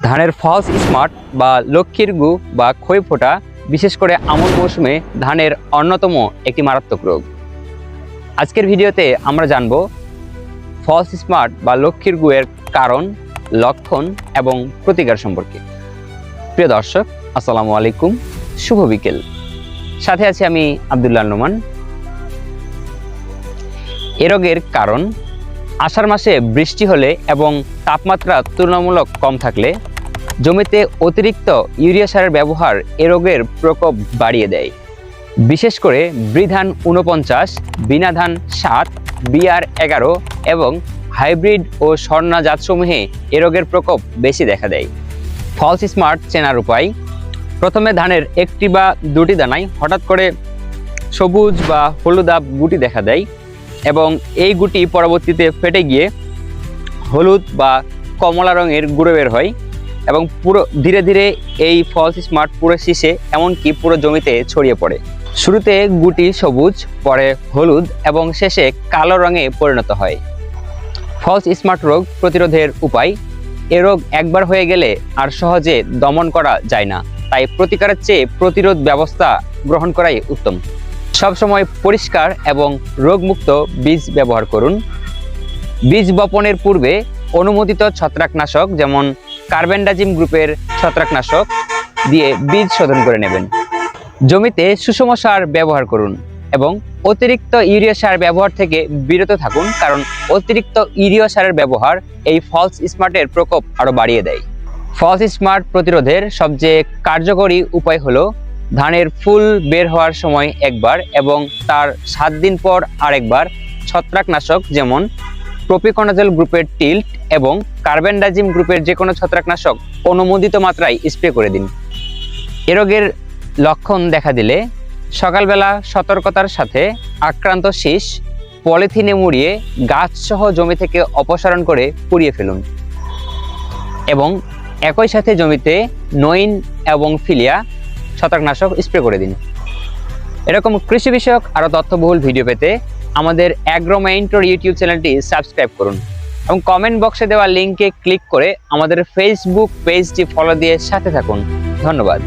ধানের false smart বা লক্ষ্মীর গু বা ক্ষয় ফোটা, বিশেষ করে আমন মৌসুমে ধানের অন্যতম একটি মারাত্মক রোগ। আজকের ভিডিওতে আমরা জানব ফলস স্মার্ট বা লক্ষ্মীর গুয়ের কারণ, লক্ষণ এবং প্রতিকার সম্পর্কে। প্রিয় দর্শক, আসসালামু আলাইকুম, শুভ বিকেল। সাথে আছি আমি আবদুল্লাহ নোমান। এ রোগের কারণ, আষাঢ় মাসে বৃষ্টি হলে এবং তাপমাত্রা তুলনামূলক কম থাকলে জমিতে অতিরিক্ত ইউরিয়া সারের ব্যবহার এ রোগের প্রকোপ বাড়িয়ে দেয়। বিশেষ করে বৃধান উনপঞ্চাশ বিনা ধান সাত, বিআর এগারো এবং হাইব্রিড ও স্বর্ণা জাতসমূহে এ রোগের প্রকোপ বেশি দেখা দেয়। ফলস স্মার্ট চেনার উপায়, প্রথমে ধানের একটি বা দুটি দানায় হঠাৎ করে সবুজ বা হলুদাব গুটি দেখা দেয় এবং এই গুটি পরবর্তীতে ফেটে গিয়ে হলুদ বা কমলা রঙের গুঁড়ো বের হয়। এবং পুরো ধীরে ধীরে এই ফলস স্মার্ট পুরো শীষে, এমনকি পুরো জমিতে ছড়িয়ে পড়ে। শুরুতে গুটি সবুজ, পরে হলুদ এবং শেষে কালো রঙে পরিণত হয়। ফলস স্মার্ট রোগ প্রতিরোধের উপায়, এ রোগ একবার হয়ে গেলে আর সহজে দমন করা যায় না, তাই প্রতিকারের চেয়ে প্রতিরোধ ব্যবস্থা গ্রহণ করাই উত্তম। সবসময় পরিষ্কার এবং রোগমুক্ত বীজ ব্যবহার করুন। বীজ বপনের পূর্বে অনুমোদিত ছত্রাকনাশক যেমন কার্বেন্ডাজিম গ্রুপের ছত্রাকনাশক দিয়ে বীজ শোধন করে নেবেন। জমিতে সুষম সার ব্যবহার করুন এবং অতিরিক্ত ইউরিয়া সার ব্যবহার থেকে বিরত থাকুন কারণ অতিরিক্ত ইউরিয়া সারের ব্যবহার এই ফলস স্মার্টের প্রকোপ আরও বাড়িয়ে দেয়। ফলস স্মার্ট প্রতিরোধের সবচেয়ে কার্যকরী উপায় হলো ধানের ফুল বের হওয়ার সময় একবার এবং তার সাত দিন পর আরেকবার ছত্রাকনাশক যেমন প্রোপিকোনাজল গ্রুপের টিল্ট এবং কার্বেন্ডাজিম গ্রুপের যে কোনো ছত্রাকনাশক অনুমোদিত মাত্রায় স্প্রে করে দিন। এ রোগের লক্ষণ দেখা দিলে সকালবেলা সতর্কতার সাথে আক্রান্ত শীষ পলিথিনে মুড়িয়ে গাছসহ জমি থেকে অপসারণ করে পুড়িয়ে ফেলুন এবং একই সাথে জমিতে নইন এবং ফিলিয়া ছত্রাকনাশক স্প্রে করে দিন। এরকম কৃষি বিষয়ক আরও তথ্যবহুল ভিডিও পেতে আমাদের অ্যাগ্রোমাইন্টোর ইউটিউব চ্যানেলটি সাবস্ক্রাইব করুন এবং কমেন্ট বক্সে দেওয়া লিঙ্কে ক্লিক করে আমাদের ফেসবুক পেজটি ফলো দিয়ে সাথে থাকুন। ধন্যবাদ।